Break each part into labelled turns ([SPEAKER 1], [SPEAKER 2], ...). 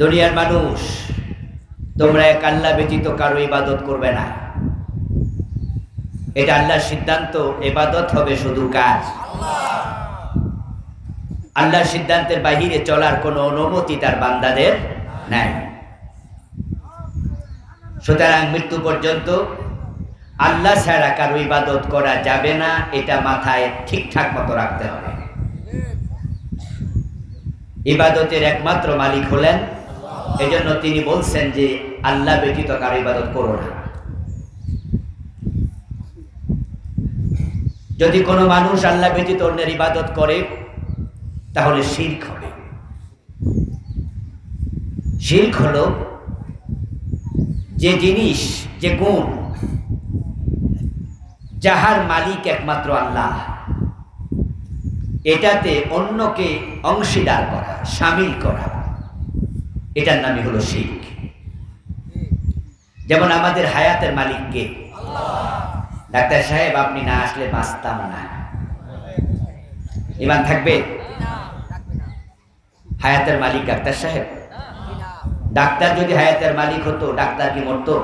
[SPEAKER 1] দুনিয়ার মানুষ, তোমরা এক আল্লাহ ব্যতীত কারও ইবাদত করবে না। এটা আল্লাহর সিদ্ধান্ত এবাদত হবে শুধু কাজ। আল্লাহর সিদ্ধান্তের বাহিরে চলার কোনো অনুমতি তার বান্দাদের নাই। সুতরাং মৃত্যু পর্যন্ত আল্লাহ ছাড়া কারও ইবাদত করা যাবে না, এটা মাথায় ঠিকঠাক মতো রাখতে হবে। ইবাদতের একমাত্র মালিক হলেন এজন্য তিনি বলছেন যে, আল্লাহ ব্যতীত কারও ইবাদত করো না। যদি কোনো মানুষ আল্লাহ ব্যতীত অন্যের ইবাদত করে, তাহলে শির্ক হবে। শির্ক হলো যে জিনিস, যে গুণ, যাহার মালিক একমাত্র আল্লাহ। এটাতে অন্যকে অংশীদার করা, সামিল করা। এটার নামই হলো শিখ। যেমন আমাদের হায়াতের মালিককে ডাক্তার সাহেব আপনি না আসলে বাঁচতাম না। ইমান থাকবে? হায়াতের মালিক ডাক্তার সাহেব? ডাক্তার যদি হায়াতের মালিক হতো ডাক্তার কি মরতো?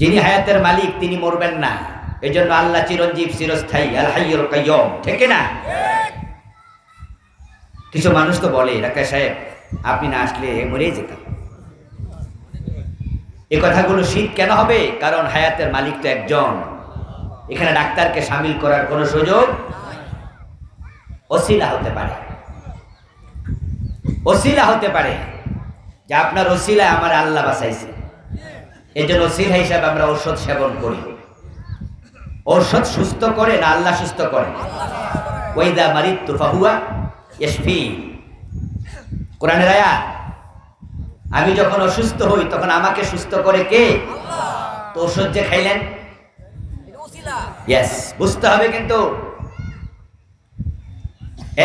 [SPEAKER 1] যিনি হায়াতের মালিক তিনি মরবেন না। এই জন্য আল্লাহ চিরঞ্জীব চিরস্থায়ী আল হাইয়ুল কাইয়ুম। ঠিক না? কিছু মানুষ তো বলে, ডাক্তার সাহেব, আপনি না আসলে মরেই যেতাম এ কথাগুলো শীত কেন হবে? কারণ হায়াতের মালিক তো একজন। এখানে ডাক্তারকে সামিল করার কোনো সুযোগ অশিলা হতে পারে। অশিলা হতে পারে যে আপনার অশিলায় আমার আল্লাহ বাঁচাইছে। এই জন্য অশিলা হিসাবে আমরা ঔষধ সেবন করি। ঔষধ সুস্থ করে না আল্লাহ সুস্থ করে? ওইদা মারিত তুফাহুয়া এসফি কোরআনের আয়াত। আমি যখন অসুস্থ হই তখন আমাকে সুস্থ করে কে? তো ওষুধ যে খাইলেন? ইয়েস বুঝতে হবে কিন্তু।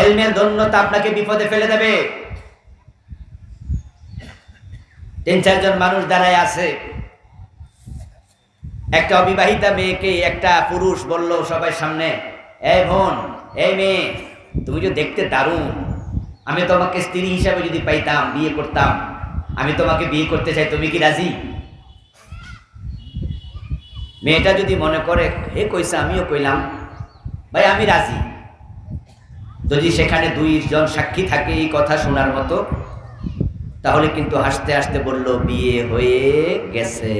[SPEAKER 1] এলমের ধন্যতা আপনাকে বিপদে ফেলে দেবে। তিন চারজন মানুষ দাঁড়ায় আছে। একটা অবিবাহিতা মেয়েকে একটা পুরুষ বলল সবার সামনে এই বোন এই মেয়ে তুমি যে দেখতে দারুণ। আমি তোমাকে স্ত্রী হিসাবে যদি পাইতাম, বিয়ে করতাম, আমি তোমাকে বিয়ে করতে চাই, তুমি কি রাজি? মেয়েটা যদি মনে করে, হে কইছে, আমিও কইলাম। ভাই, আমি রাজি। যদি সেখানে দুইজন সাক্ষী থাকে এই কথা শোনার মতো, তাহলে কিন্তু হাসতে হাসতে বলল, বিয়ে হয়ে গেছে।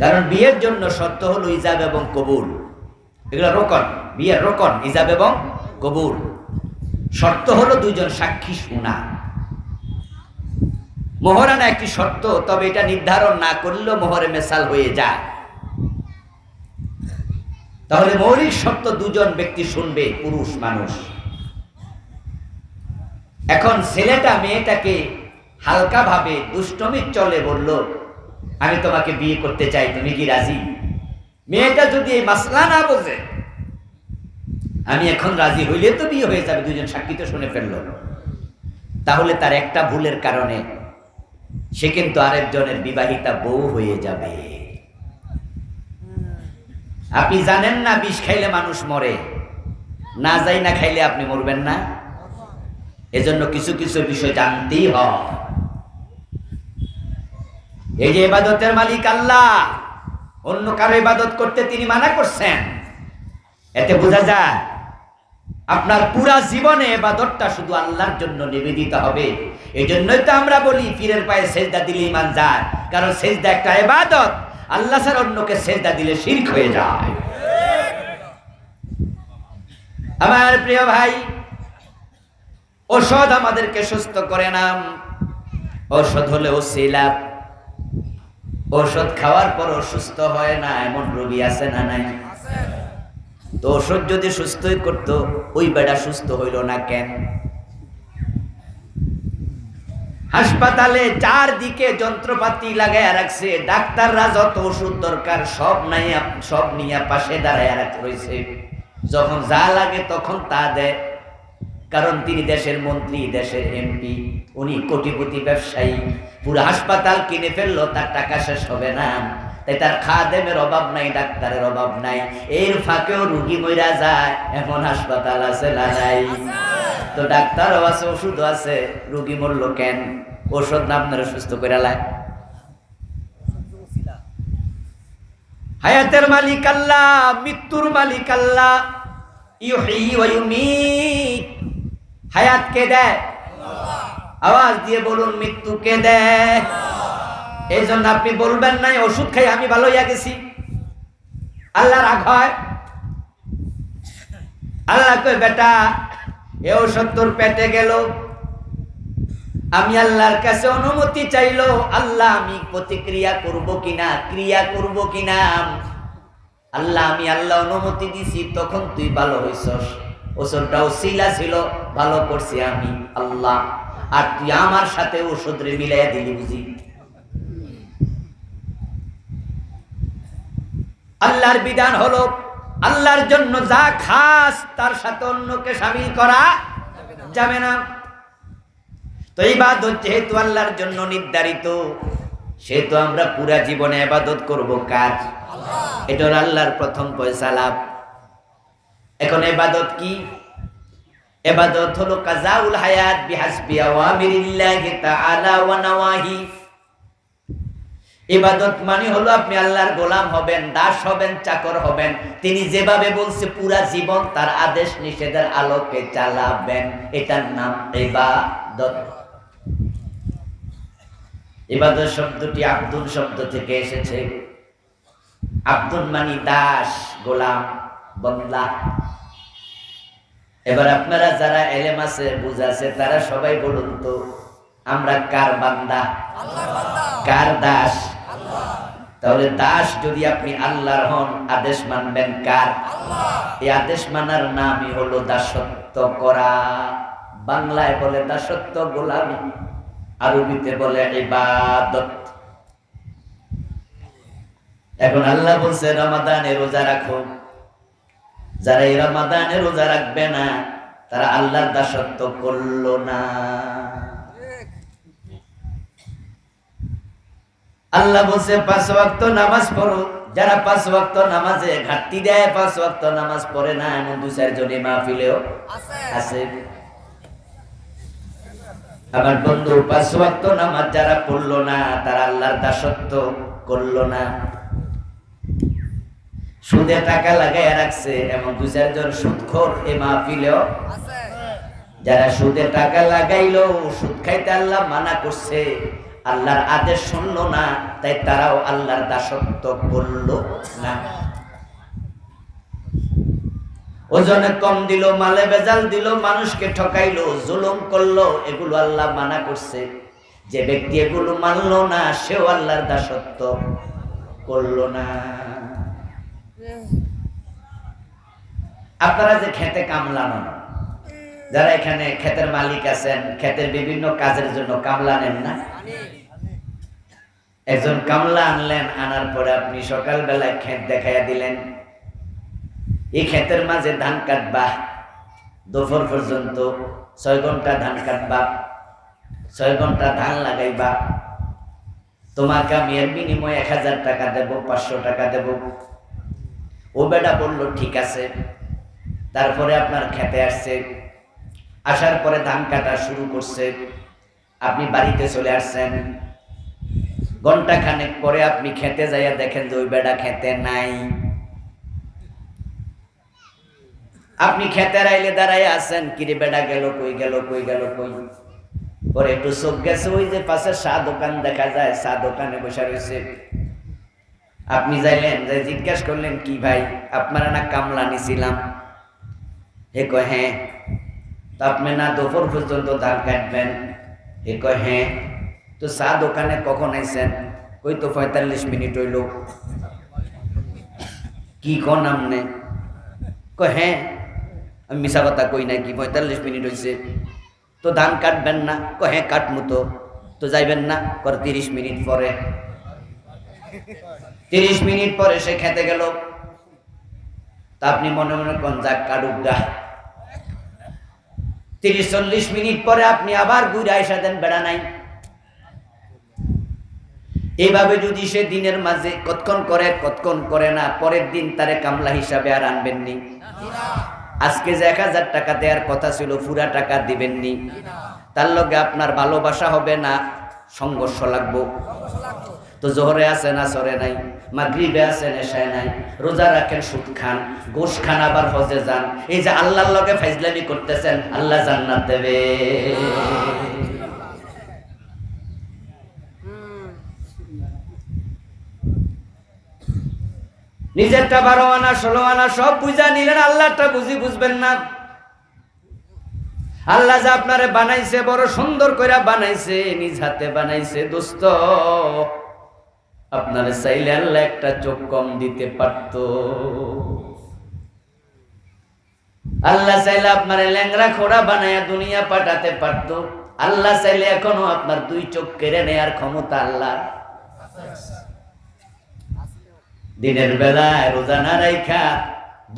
[SPEAKER 1] কারণ বিয়ের জন্য সত্য হলো ইজাব এবং কবুল। এগুলো রোকন, বিয়ের রোকন ইজাব এবং কবুল। শর্ত হলো দুইজন সাক্ষী শোনা। মোহরানা একটি শর্ত, তবে এটা নির্ধারণ না করলেও মোহরে মেসাল হয়ে যায়। তাহলে মৌলিক শর্ত দুজন ব্যক্তি শুনবে, পুরুষ, মানুষ। এখন ছেলেটা মেয়েটাকে হালকাভাবে দুষ্টমির চলে বলল, আমি তোমাকে বিয়ে করতে চাই, তুমি কি রাজি? মেয়েটা যদি এই মাসলা না বোঝে, আমি এখন রাজি হইলে তো বিয়ে হয়ে যাবে দুজন সাক্ষী তো শুনে ফেলল। তাহলে তার একটা ভুলের কারণে সে কিন্তু আরেকজনের বিবাহিতা বউ হয়ে যাবে। আপনি জানেন না, বিষ খাইলে মানুষ মরে, না যাই না খাইলে আপনি মরবেন না? এজন্য কিছু কিছু বিষয় জানতেই হয়। এই যে ইবাদতের মালিক আল্লাহ অন্য কারও ইবাদত করতে তিনি মানা করছেন। এতে বোঝা যায়, আপনার পুরা জীবনে এবাদতটা শুধু আল্লাহর জন্য নিবেদিত হবে। এই জন্যই তো আমরা বলি, পীরের পায়ে সেজদা দিলে ইমান যায়। কারণ সেজদা একটা এবাদত আল্লাহ স্যার অন্যকে সেজদা দিলে শির্ক হয়ে যায়। আমার প্রিয় ভাই, ঔষধ আমাদেরকে সুস্থ করে না ঔষধ হলে ওসিলা ঔষধ খাওয়ার পর অসুস্থ হয় না, এমন রোগী আছে না নাই? তো ওষুধ যদি সুস্থই করতো, ওই বেড়া সুস্থ হইল না কেন? হাসপাতালে চারদিকে যন্ত্রপাতি লাগাইয়া রাখছে, ডাক্তাররা যত ওষুধ দরকার সব নাই সব নিয়ে পাশে দাঁড়াইয়া রয়েছে যখন যা লাগে তখন তা দেয়। কারণ তিনি দেশের মন্ত্রী, দেশের এমপি উনি কোটিপতি ব্যবসায়ী। পুরো হাসপাতাল কিনে ফেলল, তার টাকা শেষ হবে না। তাই তার খাদেমের অভাব নাই, ডাক্তারের অভাব নাই। এর ফাঁকেও রুগী মইরা যায়, এমন হাসপাতাল আছে না নাই? তো ডাক্তারও আছে, ওষুধও আছে। রুগী মরলো কেন? ওষুধ না আপনারা সুস্থ করে লায় হায়াতের মালিক আল্লাহ, মৃত্যুর মালিক আল্লাহ। হায়াত কে দেয়? আওয়াজ দিয়ে বলুন, মৃত্যু কে দেয়? এই জন্য আপনি বলবেন নাই, ওষুধ খাই, আমি ভালো গেছি। আল্লাহ রাগ হয়। আল্লাহ কই বেটা, এ ওষুধ তোর পেটে গেল। আমি আল্লাহর কাছে অনুমতি চাইলো, আল্লাহ, আমি প্রতিক্রিয়া করব কিনা, ক্রিয়া করব কিনা? আল্লাহ, আমি আল্লাহ অনুমতি দিছি, তখন তুই ভালো হইছস। ওষুধটা ওসিলা ছিল, ভালো করছি আমি, আল্লাহ। আর তুই আমার সাথে ওষুধ রে মিলাইয়া দিলি বুঝি। আল্লাহর বিধান হলো, আল্লাহর জন্য যা খাস, তার সাথে অন্যকে সামিল করা যাবে না। তো ইবাদত যেহেতু আল্লাহর জন্য নির্ধারিত, সেহেতু আমরা পুরা জীবনে ইবাদত করব কাজ এটা আল্লাহর প্রথম পয়সা লাভ। এখন ইবাদত কি? ইবাদত হলো কাজাউল হায়াত বিহাসবি আওয়ামিরিল্লাহি তাআলা ওয়া নাওয়াহি। ইবাদত মানে হলো আপনি আল্লাহর গোলাম হবেন, দাস হবেন, চাকর হবেন। তিনি যেভাবে বলছে, পুরা জীবন তার আদেশ নিষেধের আলোকে চালাবেন। এটার নাম ইবাদত ইবাদত শব্দটি আব্দুল শব্দ থেকে এসেছে। আব্দুল মানি দাস গোলাম। বন্দা এবার আপনারা যারা এলেম আছে বুঝাছে তারা সবাই বলুন তো, আমরা কার বান্দা? কার দাস? তাহলে দাস যদি আপনি আল্লাহর হন, আদেশ মানবেন কার? এই আদেশ মানার নামই হলো দাসত্ব করা। বাংলায় বলে দাসত্ব গোলামি, আরবিতে বলে ইবাদত। এখন আল্লাহ বলছে, রমাদানে রোজা রাখো। যারা এই রমাদানে রোজা রাখবে না তারা আল্লাহর দাসত্ব করল না। আল্লাহ বলছে পাঁচ ওয়াক্ত নামাজ পড়ো। যারা পাঁচ ওয়াক্ত নামাজে ঘাটতি দেয় পাঁচ ওয়াক্ত নামাজ পড়ে না এমন দু চারজনে মাহফিলেও আছে। আমার বন্ধু পাঁচ ওয়াক্ত নামাজ যারা পড়ল না তারা আল্লাহর দাসত্ব করল না। সুদে টাকা লাগাই রাখছে এমন দু চারজন সুদখোর এ মাহফিলেও। যারা সুদে টাকা লাগাইলো সুদ খাইতে আল্লাহ মানা করছে আল্লাহর আদেশ শুনলো না তাই তারাও আল্লাহর দাসত্ব করল না। ওজনে কম দিল মালে বেজাল দিল মানুষকে ঠকাইলো জুলুম করল এগুলো আল্লাহ মানা করছে। যে ব্যক্তি এগুলো মানলো না সেও আল্লাহর দাসত্ব করল না। আপনারা যে খেতে কামলা নন যারা এখানে ক্ষেতের মালিক আছেন ক্ষেতের বিভিন্ন কাজের জন্য কামলা নেন না? একজন কামলা আনলেন, আনার পরে আপনি সকালবেলায় ক্ষেত দেখাইয়া দিলেন, এই ক্ষেতের মাঝে ধান কাটবা, দুপুর পর্যন্ত ছয় ঘণ্টা ধান কাটবা, ছয় ঘণ্টা ধান লাগাইবা। তোমাকে আমি এর বিনিময়ে এক হাজার টাকা দেব, পাঁচশো টাকা দেব। ও বেটা বলল, ঠিক আছে। তারপরে আপনার খেতে আসছে। আসার পরে ধান কাটা শুরু করছে। আপনি বাড়িতে চলে আসছেন। ঘণ্টা খানেক পরে আপনি খেতে যাইয়া দেখেন যে ওই বেটা খেতে নাই। আপনি খেতে রাইলে দাঁড়াই আছেন, কিরে বেটা, গেল কই গেল কই গেল কই? পরে একটু চোখ গেছে, ওই যে পাশে চা দোকান দেখা যায়, চা দোকানে বসে রয়েছে। আপনি যাইলেন যে জিজ্ঞেস করলেন, কি ভাই, আপনারা না কামলা নিছিলাম? হে কয় হ্যাঁ। তা আপনি না দুপুর পর্যন্ত ধান কাটবেন? হে কয় হ্যাঁ। তো চা দোকানে কখন আইছেন? ওই তো পঁয়তাল্লিশ মিনিট হইল। কি কন আমনে কয় হ্যাঁ। আমি মিশা কথা কই নাই, কি পঁয়তাল্লিশ মিনিট হয়েছে তো ধান কাটবেন না? কয় হ্যাঁ কাটমু তো। তো যাইবেন না, কর তিরিশ মিনিট পরে। তিরিশ মিনিট পরে সে খেতে গেল। তা আপনি মনে মনে কোন যাক, কাটুক গা। তিরিশ চল্লিশ মিনিট পরে আপনি আবার ঘুরে আইসা দেন, বেড়া নাই। এইভাবে যদি সে দিনের মাঝে কতক্ষণ করে কতক্ষণ করে না, পরের দিন তারে কামলা হিসাবে আর আনবেননি। আজকে যে এক হাজার টাকা দেওয়ার কথা ছিল, পুরা টাকা দিবেননি। তার লগে আপনার ভালোবাসা হবে না, সংঘর্ষ লাগবো। তো জোহরে আছে না সরে নাই? মাগরিবে আছে নেশায় নাই? রোজা রাখেন, সুদ খান, গোশ খান, আবার হজে যান। এই যে আল্লাহর লগে ফাইজলামি করতেছেন, আল্লাহ জান্নাত দেবে। নিজেরটা বারো আনা, ষোলো আনা, সব বুঝা নিলেন, আল্লাহটা বুঝি বুঝবেন না। আল্লাহ যা আপনারে বানাইছে, বড় সুন্দর করে বানাইছে, নিজ হাতে বানাইছে, দোস্ত। আপনারে চাইলে আল্লাহ একটা চোখ কম দিতে পারত। আল্লাহ চাইলে আপনার ল্যাংরা খোড়া বানায় দুনিয়া পাঠাতে পারত। আল্লাহ চাইলে এখনও আপনার দুই চোখ কেড়ে নেয়ার ক্ষমতা আল্লাহ দিনের বেলায় রোজা না রাইখা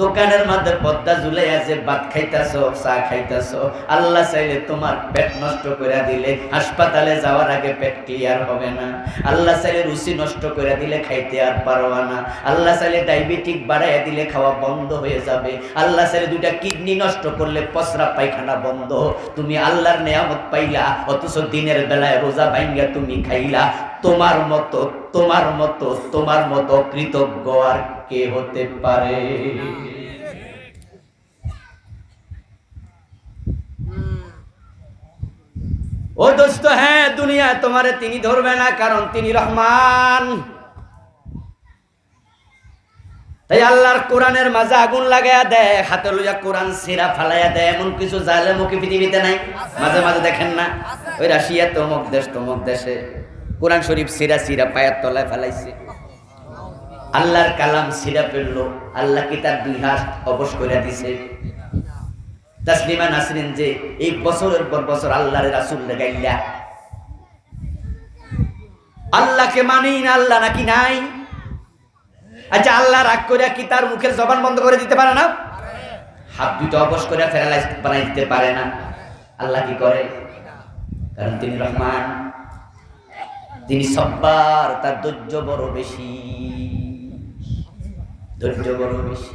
[SPEAKER 1] দোকানের মধ্যে পদ্মা ঝুলাই আছে ভাত খাইতাছ, চা খাইতাছ, আল্লাহ চাইলে তোমার পেট নষ্ট করে দিলে, হাসপাতালে যাওয়ার আগে পেট ক্লিয়ার হবে না। আল্লাহ চাইলে রুচি নষ্ট করে দিলে খাইতে আর পারবা না। আল্লাহ চাইলে ডায়াবেটিক বাড়াইয়া দিলে খাওয়া বন্ধ হয়ে যাবে। আল্লাহ চাইলে দুইটা কিডনি নষ্ট করলে পসরা পায়খানা বন্ধ। তুমি আল্লাহর নেয়ামত পাইলা, অথচ দিনের বেলায় রোজা ভাঙ্গা তুমি খাইলা। তোমার মতো তোমার মতো তোমার মতো কৃতজ্ঞ আর কে হতে পারে? ও দোস্ত হ্যাঁ দুনিয়া তোমারে তিনি ধরবে না কারণ তিনি রহমান। তাই আল্লাহর কোরআনের মাঝে আগুন লাগাইয়া দেয় হাতে লইয়া কোরআন সিরা ফালাইয়া দেয় এমন কিছু জালে মুখে পৃথিবীতে নাই? মাঝে মাঝে দেখেন না? ওই রাশিয়া তমক দেশ তমক দেশে। কোরআন শরীফ সিরা সিরা পায়ের তলায় ফেলাইছে। আল্লাহর কালাম সিরা ফেলল, আল্লাহ কি তার দুই হাত অবশ করে দিছে। তাসলিমা নাসরিন যে এই বছরের পর বছর আল্লাহর রাসুল গাইলা আল্লাহকে মানি না, আল্লাহ নাকি নাই? আচ্ছা আল্লাহ রাগ করে কি তার মুখের জবান বন্ধ করে দিতে পারে না? হাত দুটো অবশ করে ফেরালাইজ বানাই দিতে পারে না। আল্লাহ কি করে? কারণ তিনি রহমান। তিনি সব্বার তার ধৈর্য বড় বেশি। ধৈর্য বড় বেশি।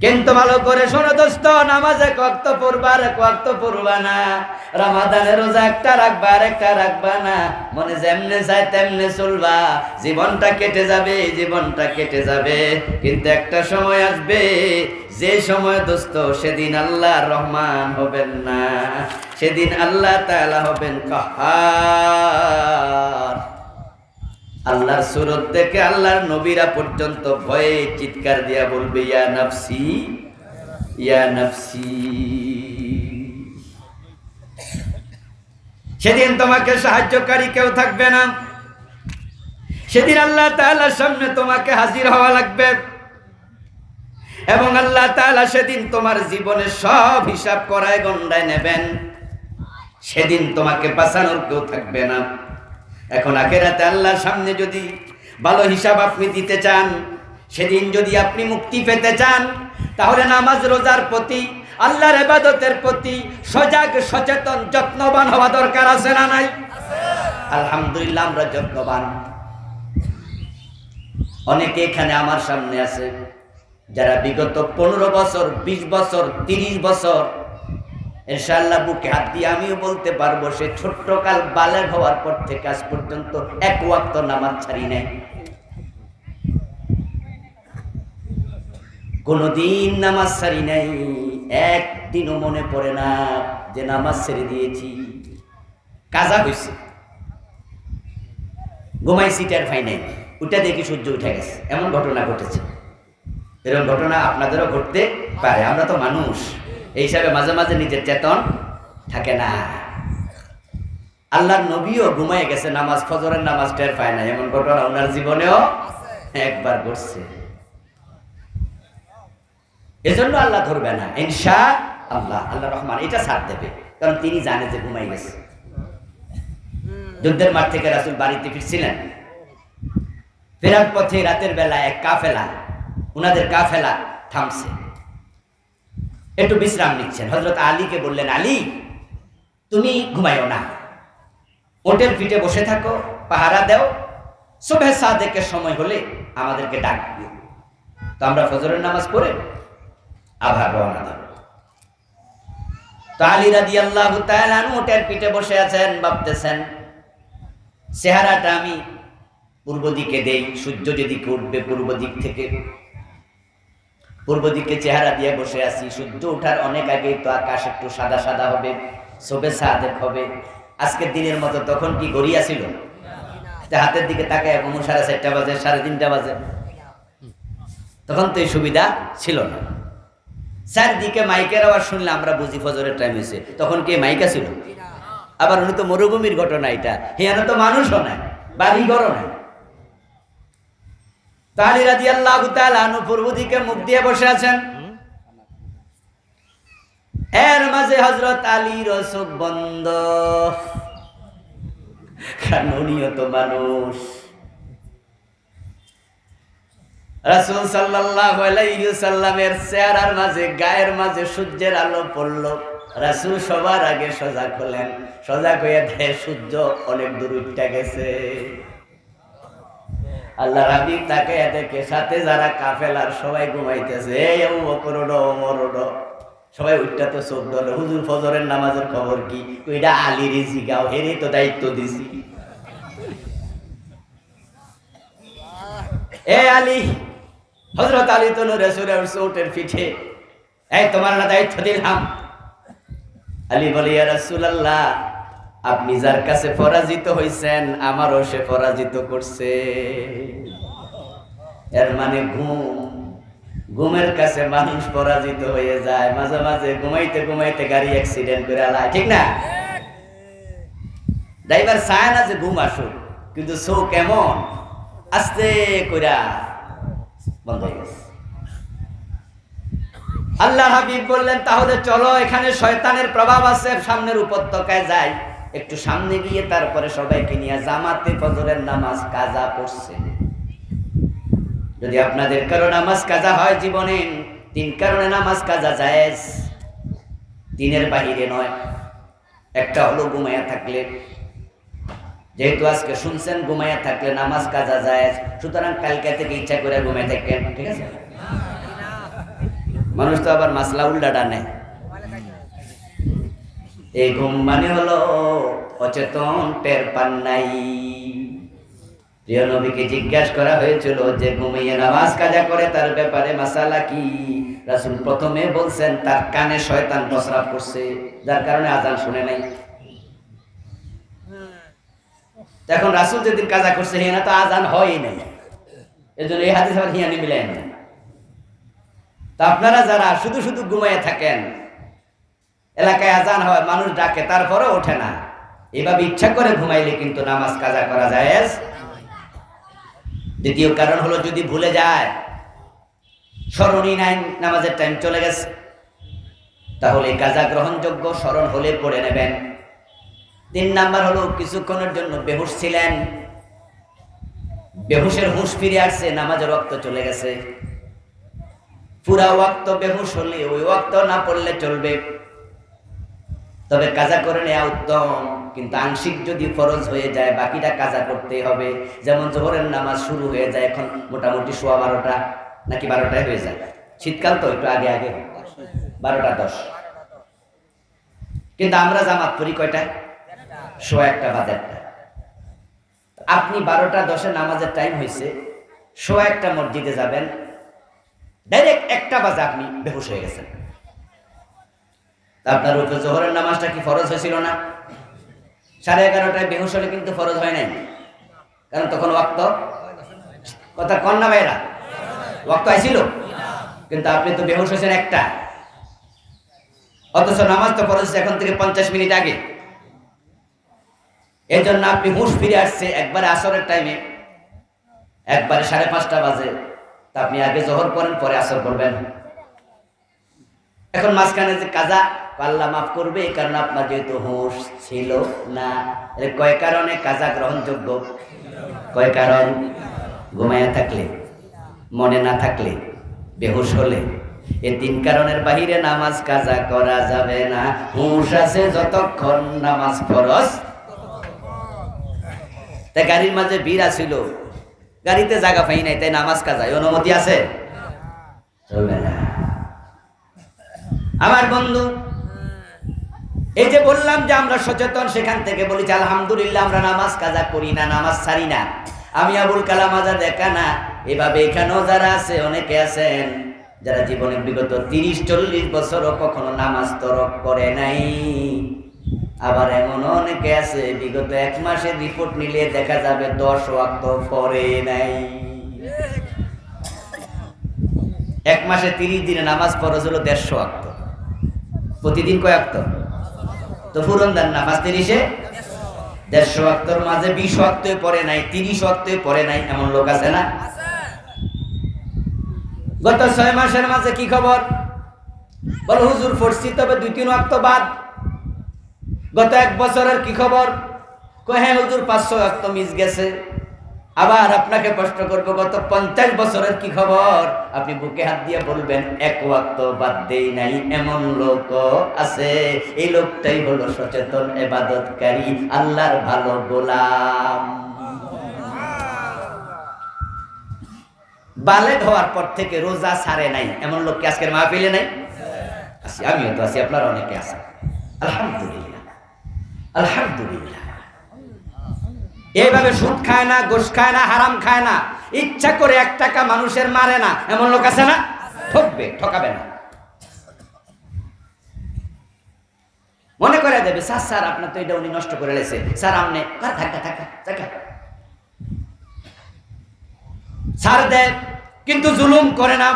[SPEAKER 1] কিন্তু ভালো করে শোনো দোস্ত, নামাজে কক্ত পড়বার কক্ত পড়বা না। রমাদানে রোজা একটা রাখবা আর একটা রাখবা না। মনে যেমনে যায় তেমনে চলবা। জীবনটা কেটে যাবে, জীবনটা কেটে যাবে। কিন্তু একটা সময় আসবে, যে সময় দোস্ত, সেদিন আল্লাহ রহমান হবেন না। সেদিন আল্লাহ তাআলা হবেন কাহার। আল্লাহর সুরত দেখে আল্লাহর নবীরা পর্যন্ত ভয়ে চিৎকার দিয়া বলবে, ইয়া নাফসি ইয়া নাফসি। সেদিন তোমাকে সাহায্যকারী কেউ থাকবে না। সেদিন আল্লাহ তাআলার সামনে তোমাকে হাজির হওয়া লাগবে। এবং আল্লাহ তাআলা সেদিন তোমার জীবনের সব হিসাব করায় গন্ডায় নেবেন। সেদিন তোমাকে বাঁচানোর কেউ থাকবে না। এখন আখেরাতে আল্লাহর সামনে যদি ভালো হিসাব আপনি দিতে চান, সেদিন যদি আপনি মুক্তি পেতে চান, তাহলে নামাজ রোজার প্রতি, আল্লাহর এবাদতের প্রতি সজাগ, সচেতন, যত্নবান হওয়া দরকার আছে না নাই? আলহামদুলিল্লাহ আমরা যত্নবান। অনেকে এখানে আমার সামনে আছে, যারা বিগত পনেরো বছর ২০ বছর ৩০ বছর ইনশাআল্লাহ বুকে হাত দিয়ে আমিও বলতে পারব, সে ছোট্ট কাল বালের হওয়ার পর থেকে আজ পর্যন্ত এক ওয়াক্ত নামাজ ছাড়ি নাই। কোনদিন নামাজ ছাড়ি নাই, একদিনও মনে পড়ে না যে নামাজ ছেড়ে দিয়েছি। কাজা হয়েছে ঘুমাই সিটার ফাই নাই। ওটা দেখি সূর্য উঠে গেছে। এমন ঘটনা ঘটেছে। এরকম ঘটনা আপনাদেরও ঘটতে পারে, আমরা তো মানুষ। এই হিসাবে মাঝে মাঝে নিজের চেতন থাকে না। আল্লাহর নবীও ঘুমায় গেছে, নামাজ, ফজরের নামাজ টের পায় না। এমন ঘটনা ওনার জীবনেও একবার ঘটছে। এজন্য আল্লাহ ধরবে না। ইনশা আল্লাহ আল্লাহ রহমান এটা ছাড় দেবে। কারণ তিনি জানে যে ঘুমাই গেছে। যুদ্ধের মাঠ থেকে রাসুল বাড়িতে ফিরছিলেন। ফেরার পথে রাতের বেলা এক কাফেলা, উনাদের কাফেলা থামছে। একটু বিশ্রাম নিচ্ছেন। হজরত আলীকে বললেন, আলী, তুমি ঘুমাইও না। ওটের পিঠে বসে থাকো, পাহারা দাও। শুভে সাদেকের সময় হলে আমাদেরকে ডাক দিও। তো আমরা ফজরের নামাজ পড়ে আবার রওনা দেব। তো আলী রাদি আল্লাহ উটের পিঠে বসে আছেন, ভাবতেছেন, চেহারাটা আমি পূর্ব দিকে দেই, সূর্য যেদিকে উঠবে পূর্ব দিক থেকে। পূর্ব দিকে চেহারা দিয়ে বসে আছি। সূর্য ওঠার অনেক আগে তো আকাশ একটু সাদা সাদা হবে, শোভে সাদেক হবে। আজকের দিনের মতো তখন কি গড়িয়া ছিল? হাতের দিকে তাকায় এবং সাড়ে চারটা বাজে, সাড়ে তিনটা বাজে। তখন তো এই সুবিধা ছিল না। চারদিকে মাইকের আওয়াজ শুনলে আমরা বুঝি ফজরের টাইম হয়েছে। তখন কে মাইকা ছিল? আবার উনি তো মরুভূমির ঘটনা এটা। হিয়ানো তো মানুষও নাই বাড়ি ঘরও নাই। এর সাল্লামের চেহারার মাঝে, গায়ের মাঝে সূর্যের আলো পড়ল। রাসূল সবার আগে সজাগ হলেন। সজাগ হয়ে সূর্য অনেক দূর উঠে গেছে। আল্লাহ হাবিব তাকে দেখে সাথে যারা কাফেলার সবাই ঘুমাইতেছে। এই ও করোডো সবাই উঠটা তো চোখ ধরলো হুজুর, ফজরের নামাজের খবর কি? ওইটা আলী রেজি গাও হেরে তো দায়িত্ব দিছি। এ আলী হজরত আলী তো রেসুরের চোটের পিঠে। এই, তোমার না দায়িত্ব দিলাম। আলী বলে, ইয়া রাসূলুল্লাহ আপনি যার কাছে পরাজিত হইছেন, আমারও সে পরাজিত করছে। এর মানে ঘুম, ঘুমের কাছে মানুষ পরাজিত হয়ে যায়। মাঝে মাঝে ঘুমাইতে ঘুমাইতে গাড়ি অ্যাক্সিডেন্ট করে আলায়, ঠিক না? ড্রাইভার চায় না যে ঘুম আসুক, কিন্তু সৌ কেমন? আস্তে কইরা বন্ধ হয়ে গেছে। আল্লাহ হাবিব বললেন, তাহলে চলো, এখানে শয়তানের প্রভাব আছে, সামনের উপত্যকায় যাই। একটু সামনে গিয়ে তারপরে সবাইকে নিয়ে জামাতে ফজরের নামাজ কাজা পড়ছে। যদি আপনাদের কারও নামাজ কাজা হয় জীবনে, তিন কারণে নামাজ কাজা যায় দিনের বাহিরে নয়, একটা হলো ঘুমাইয়া থাকলে। যেহেতু আজকে শুনছেন, ঘুমাইয়া থাকলে নামাজ কাজা যায় সুতরাং কালকে থেকে ইচ্ছা করে ঘুমাই থাকেন, ঠিক আছে? মানুষ তো আবার মাসলা উল্টাটা নেয়। এই ঘুম মানে হলো অচেতন টের পান নাই। প্রিয় নবীকে জিজ্ঞাসা করা হয়েছিল যে ঘুমিয়ে নামাজ কাজা করে তার ব্যাপারে মাসালা কি? রাসুল প্রথমে বলছেন, তার কানে শয়তান প্রস্রাব করছে, যার কারণে আজান শুনে নাই। এখন রাসুল যেদিন কাজা করছে, হিয়ানা তো আজান হয়ই নাই। এজন্য এই হাদিস আবার হিয়ানি মিলাই না তা আপনারা যারা শুধু শুধু ঘুমাইয়ে থাকেন এলাকায় আজান হয়, মানুষ ডাকে তারপরে ওঠে না। এভাবে ইচ্ছা করে ঘুমাইলে কিন্তু নামাজ কাজা করা যায় দ্বিতীয় কারণ হলো যদি ভুলে যায়, স্মরণই নাই, নামাজের টাইম চলে গেছে। তাহলে কাজা গ্রহণযোগ্য স্মরণ হলে পড়ে নেবেন। তিন নাম্বার হলো, কিছুক্ষণের জন্য বেহুশ ছিলেন। বেহুশের হুশ ফিরে আসছে, নামাজের রক্ত চলে গেছে। পুরা ওয়াক্ত বেহুশ হলে, ওই ওয়াক্ত না পড়লে চলবে। তবে কাজা করে নেওয়া উত্তম, কিন্তু আংশিক যদি ফরজ হয়ে যায়, বাকিটা কাজা করতে হবে। যেমন জোহরের নামাজ শুরু হয়ে যায়, এখন মোটামুটি সোয়া বারোটা নাকি বারোটায় হয়ে যায়। শীতকাল তো একটু আগে আগে বারোটা দশ। কিন্তু আমরা জামাত পড়ি কয়টায় সোয়া একটা, বাদ একটা। আপনি বারোটা দশে নামাজের টাইম হয়েছে সোয়া একটা মসজিদে যাবেন ডাইরেক্ট একটা বাজে আপনি বেহুশ হয়ে গেছেন। আপনার উপরে জোহরের নামাজটা কি ফরজ হয়েছিল না? সাড়ে এগারোটায় বেহুশ হলে কিন্তু ফরজ হয় নাই। কারণ তখন ওয়াক্ত কথা কন না ভাইরা ওয়াক্ত আইছিল? কিন্তু আপনি তো বেহুশ হয়েছেন একটা। অথচ নামাজ তো ফরজ এখন থেকে পঞ্চাশ মিনিট আগে। এই জন্য আপনি হুঁশ ফিরে আসছে একবারে আসরের টাইমে একবারে সাড়ে পাঁচটা বাজে। তা আপনি আগে জহর করেন পরে আসর করবেন এখন মাঝখানে যে কাজা পাল্লা মাফ করবে কারণ আপনার যেহেতু হুঁশ ছিল না। কয় কারণে কাজা গ্রহণযোগ্য? কয় কারণ? ঘুমাইয়া থাকলে, মনে না থাকলে, বেহুশ হলে। এই তিন কারণের বাহিরে নামাজ কাজা করা যাবে না। হুঁশ আছে যতক্ষণ নামাজ ফরজ। তাই গাড়ির মাঝে ভিড় আসিল গাড়িতে জায়গা পাই নাই, তাই নামাজ কাজায়। অনুমতি আছে? চলবে আমার বন্ধু, এই যে বললাম যে আমরা সচেতন, সেখান থেকে বলি আলহামদুলিল্লাহ, আমরা নামাজ কাজা করি না, নামাজ ছাড়ি না। আমি আবুল কালাম আজাদ একা না। এভাবে এখানেও যারা আছে, অনেকে আছেন যারা জীবনে বিগত তিরিশ, চল্লিশ বছরও কখনো নামাজ তরক করে নাই। আবার এমন অনেকে আছে, বিগত এক মাসে রিপোর্ট নিলে দেখা যাবে দশ ওয়াক্ত পরে নাই। এক মাসে তিরিশ দিনে নামাজ ফরজ হলো দেড়শো ওয়াক্ত। প্রতিদিন কয় ওয়াক্ত? তো ফুরন দেন না, পাঁচ তিরিশে? দেড়শো অক্তর মাঝে বিশ অক্তে পরে নাই, তিরিশ অক্তে পরে নাই, এমন লোক আছে না? গত ছয় মাসের মাঝে কি খবর? বল, হুজুর, পড়ছি, তবে দুই, তিন অক্ত বাদ। গত এক বছরের কি খবর? কয় হ্যাঁ হুজুর পাঁচশো অক্ত মিস গেছে। আবার আপনাকে প্রশ্ন করব, গত পঞ্চাশ বছরের কি খবর? আপনি বুকে হাত দিয়ে বলবেন, এক ওয়াক্ত বাদ দেই নাই, এমন লোক আছে। এই লোকটাই হলো সচেতন এবাদতকারী, আল্লাহর ভালো গোলাম। বালেগ হওয়ার পর থেকে রোজা ছাড়ে নাই। এমন লোক কি আজকের মাহফিলে নাই? আছি, আমিও তো আছি, আপনারা অনেকে আছেন। আলহামদুলিল্লাহ। আলহামদুলিল্লাহ। এইভাবে সুদ খায় না, গোশ খায় না, হারাম খায় না। ইচ্ছা করে এক টাকা মানুষের মারে না। এমন লোক আছে না? ঠকবে, ঠকাবে না। মনে করে দেবে, স্যার স্যার, আপনার তো এটা উনি নষ্ট করে লেছে। স্যার, আপনি থাকা থাকা থাকা। স্যার দেয়, কিন্তু জুলুম করে না।